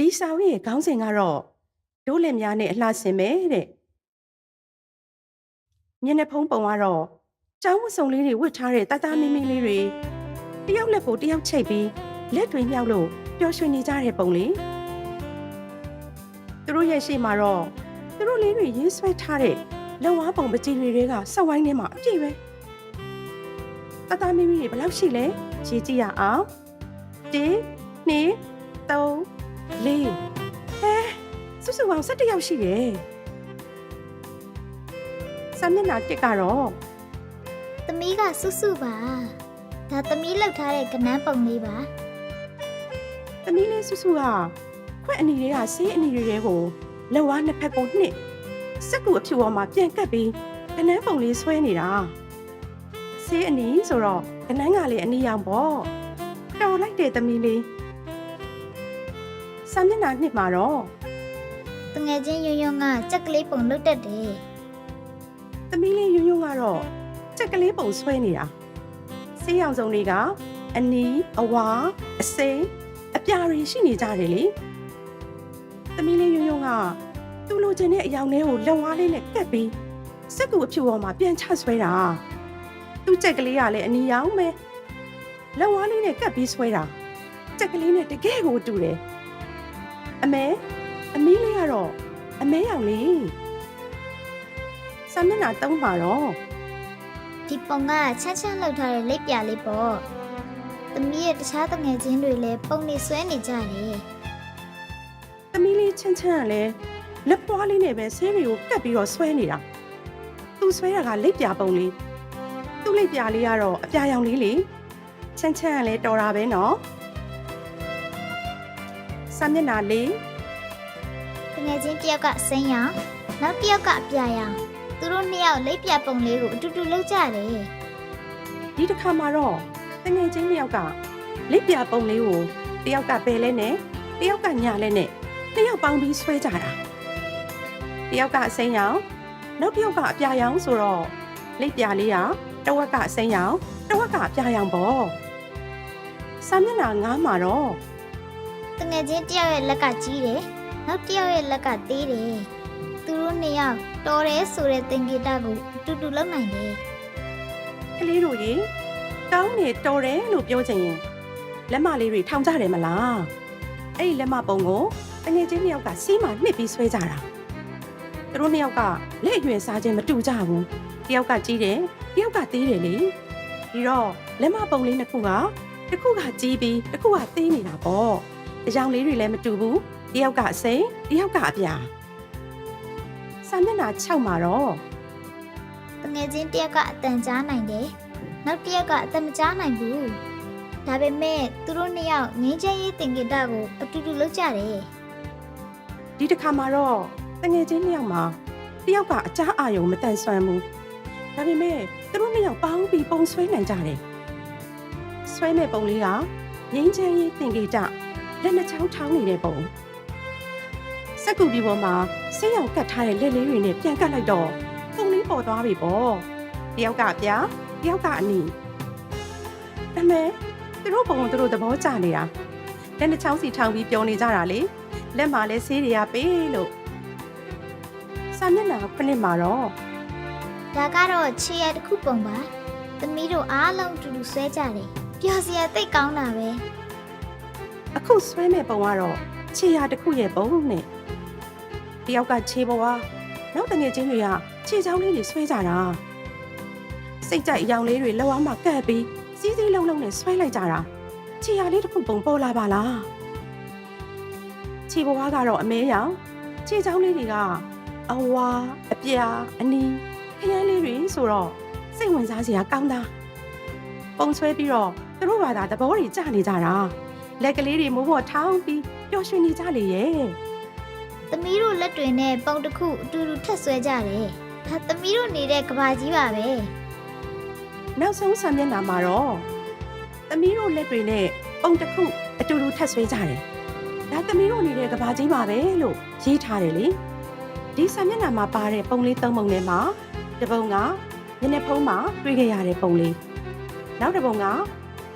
ဒီစာဝတ်ရဲ့ခေါင်းစဉ်ကတော့ဒိုးလက်များနဲ့အလှဆင်ပဲတဲ့မျက်နှာဖုံးပုံကတော့ကျောင်းဝတ်စုံလေးတွေဝတ်ထားတဲ့တသားမင်းမင်းလေးတွေတယောက်လက်ကိုတယောက်ချိတ်ပြီးလက်တွေမြောက်လို့ပျော်ရွှင်နေကြတဲ့ပုံလေးသူတို့ရဲ့ရှေ့မှာတော့သူတို့လေးတွေရေးဆွဲထားတဲ့လုံဝါပုံပကြီးတွေကဆက်ဝိုင်းထဲမှာအပြည့်ပဲတသားမင်းမင်းတွေဘယ်လောက်ရှိလဲရေးကြည့်ရအောင်1 2 ပေါင်း17ယောက်ရှိတယ်စာမျက်နှာတစ်ကတော့သမီးကစွတ်စွပါဒါသမီးလောက်ထားတဲ့ကနန်းပုံလေးပါသမီးလေးစုစုကခွက်အနီတွေကဆေးအနီတွေကိုလက်ဝါးနှစ်ဖက်ကိုနှစ်စက်ကူအဖြူပေါ်မှာပြန်ကပ်ပြီးကနန်းပုံလေးဆွဲနေတာဆေးအနီဆိုတော့ကနန်းကလေးအနီရောင်ပေါ့တော်လိုက်တဲ့သမီးလေးစာမျက်နှာနှစ်မှာတော့ တငယ်ချင်းယွန်းယွန်းကကြက်ကလေးပုံလုတ်တတ်တယ်သမီးလေးယွန်းယွန်းကတော့ကြက်ကလေးပုံဆွဲနေတာဆေးရောင်စုံတွေကအနီအဝါအစိမ်းအပြာတွေရှိနေကြတယ်လေသမီးလေးယွန်းယွန်းကသူ့လိုချင်တဲ့အယောင်လေးကိုလက်ဝါးလေးနဲ့ကပ်ပြီးစက်ကူအဖြူပေါ်မှာပြန်ချဆွဲတာသူ့ကြက်ကလေးကလည်းအနီရောင်ပဲလက်ဝါးလေးနဲ့ကပ်ပြီးဆွဲတာကြက်ကလေးနဲ့တကယ်ကိုတူတယ်အမဲ အမီးလေးကတော့အမဲရောင်လေးစာမျက်နှာသုံးပါတော့ဒီပုံကချမ်းချမ်းလောက်ထားတဲ့လက်ပြလေးပေါ့သမီးရဲ့တခြားတငယ်ချင်းတွေလည်းပုံနေဆွဲနေကြတယ်သမီးလေးချမ်းချမ်းကလည်းလက်ပွားလေးနဲ့ပဲဆေးတွေကိုကတ်ပြီးတော့ဆွဲနေတာသူဆွဲတာကလက်ပြပုံလေးသူ့လက်ပြလေးကတော့အပြာရောင်လေးလေချမ်းချမ်းကလည်းတော်တာပဲနော်စာမျက်နှာလေး တငယ်ချင်းတစ်ယောက်ကစိမ်းရောင်နောက်တစ်ယောက်ကအပြာရောင်သူတို့နှစ်ယောက်လက်ပြပုံလေးကိုအတူတူလုပ်ကြတယ်ဒီတစ်ခါမှာတော့တငယ်ချင်းတစ်ယောက်ကလက်ပြပုံလေးကိုတစ်ယောက်ကပယ်လဲနဲ့တစ်ယောက်ကညာလဲနဲ့တစ်ယောက်ပေါင်းပြီးဆွဲကြတာတစ်ယောက်ကအစိမ်းရောင်နောက်တစ်ယောက်ကအပြာရောင်ဆိုတော့လက်ပြလေးကတစ်ဝက်ကအစိမ်းရောင်တစ်ဝက်ကအပြာရောင်ပေါ့စာမျက်နှာငားမှာတော့တငယ်ချင်းတစ်ယောက်ရဲ့လက်ကကြီးတယ် နောက်တစ်ယောက်ရဲ့လက်ကသေးတယ်သူတို့နှစ်ယောက်တော်တယ်ဆိုတဲ့သင်္ကေတကိုအတူတူလုပ်နိုင်တယ်ကလေးတို့ရေကောင်းနေတော်တယ်လို့ပြောချင်ရင်လက်မလေးတွေထောင်ကြတယ်မလားအဲ့ဒီလက်မပုံကိုတငယ်ချင်းတစ်ယောက်ကစီးမှနှစ်ပြီးဆွဲကြတာသူတို့နှစ်ယောက်ကလက်အရွယ်စားခြင်းမတူကြဘူးတစ်ယောက်ကကြီးတယ်တစ်ယောက်ကသေးတယ်လေဒီတော့လက်မပုံလေးနှစ်ခုကတစ်ခုကကြီးပြီးတစ်ခုကသေးနေတာပေါ့ အကြောင်လေးတွေလည်းမတူဘူးတစ်ယောက်ကအစိမ်းတစ်ယောက်ကအပြာစာမျက်နှာ6မှာတော့တငယ်ချင်းတစ်ယောက်ကအတန်ကြားနိုင်တယ်နောက်တစ်ယောက်ကအတန်မကြားနိုင်ဘူးဒါပေမဲ့သူတို့နှစ်ယောက်ငင်းချမ်းရေးသင်္ကေတကိုအတူတူလုပ်ကြတယ်ဒီတစ်ခါမှာတော့တငယ်ချင်းနှစ်ယောက်မှာတစ်ယောက်ကအကြားအာယုံမတန်ဆွမ်းဘူးဒါပေမဲ့သူတို့နှစ်ယောက်ပေါင်းပြီးပုံဆွဲနိုင်ကြတယ်ဆွဲမဲ့ပုံလေးကငင်းချမ်းရေးသင်္ကေတ လက်နှစ်ချောင်းထောင်းနေတဲ့ပုံစက်ကူဒီပေါ်မှာဆေးရောင်ကတ်ထားတဲ့လက်လေးတွေနဲ့ပြန်ကတ်လိုက်တော့ပုံလေးပေါ်သွားပြီပေါ့တစ်ယောက်ကပြားတစ်ယောက်ကအနီအမေသူတို့ပုံသူတို့သဘောကျနေတာလက်နှစ်ချောင်းစီထောင်ပြီးပြောနေကြတာလေလက်မှာလဲဆေးတွေကပေးလို့စာမျက်နှာခုနှစ်မှာတော့ဒါကတော့ခြေရတစ်ခုပုံပါသမီးတို့အားလုံးအတူတူဆွဲကြတယ်ပျော်စရာသိတ်ကောင်းတာပဲ အခုဆွဲမဲ့ပုံကတော့ခြေရာတစ်ခုရဲ့ပုံနဲ့တယောက်ကခြေပေါ်ကနောက်တငယ်ချင်းတွေကခြေချောင်းလေးတွေဆွဲကြတာစိတ်ကြိုက်အယောင်လေးတွေလောက်အောင်မှကပ်ပြီးစီးစီးလုံးလုံးနဲ့ဆွဲလိုက်ကြတာခြေရာလေးတစ်ခုပုံပေါ်လာပါလားခြေပေါ်ကတော့အမဲရောင်ခြေချောင်းလေးတွေကအဝါအပြာအနီးခရမ်းလေးတွေဆိုတော့စိတ်ဝင်စားစရာကောင်းတာပုံဆွဲပြီးတော့သူတို့ဘာသာသဘောတွေကျနေကြတာ လက်ကလေးတွေမိုးပေါ်ထောင်းပြီးပျော်ရွှင်နေကြလေရဲ့သမီးတို့လက်တွေနဲ့ပုံတစ်ခုအတူတူထက်ဆွဲကြတယ်ဒါသမီးတို့နေတဲ့ကဘာကြီးပါပဲနောက်ဆုံးဆံမျက်နှာမှာတော့သမီးတို့လက်တွေနဲ့ပုံတစ်ခုအတူတူထပ်ဆွဲကြတယ်ဒါသမီးတို့နေတဲ့ကဘာကြီးပါပဲလို့ရေးထားတယ်လေဒီဆံမျက်နှာမှာပါတဲ့ပုံလေးသုံးပုံထဲမှာတစ်ပုံကမျက်နှာဖုံးမှာတွေ့ခဲ့ရတဲ့ပုံလေးနောက်တစ်ပုံက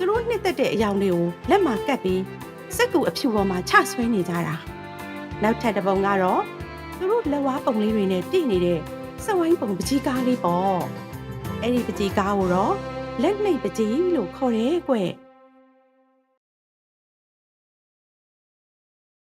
သူတို့နှစ်သက်တဲ့အယောင်တွေကိုလက်မှာကပ်ပြီးစက်ကူအဖြူပေါ်မှာချဆွဲနေကြတာနောက်ထပ်တစ်ပုံကတော့သူတို့လက်ဝါးပုံလေးတွေနဲ့ပြည့်နေတဲ့စက်ဝိုင်းပုံပကြီးကားလေးပေါ့အဲ့ဒီပကြီးကားကိုတော့လက်နှိပ်ပကြီးလို့ခေါ်တယ်ကွ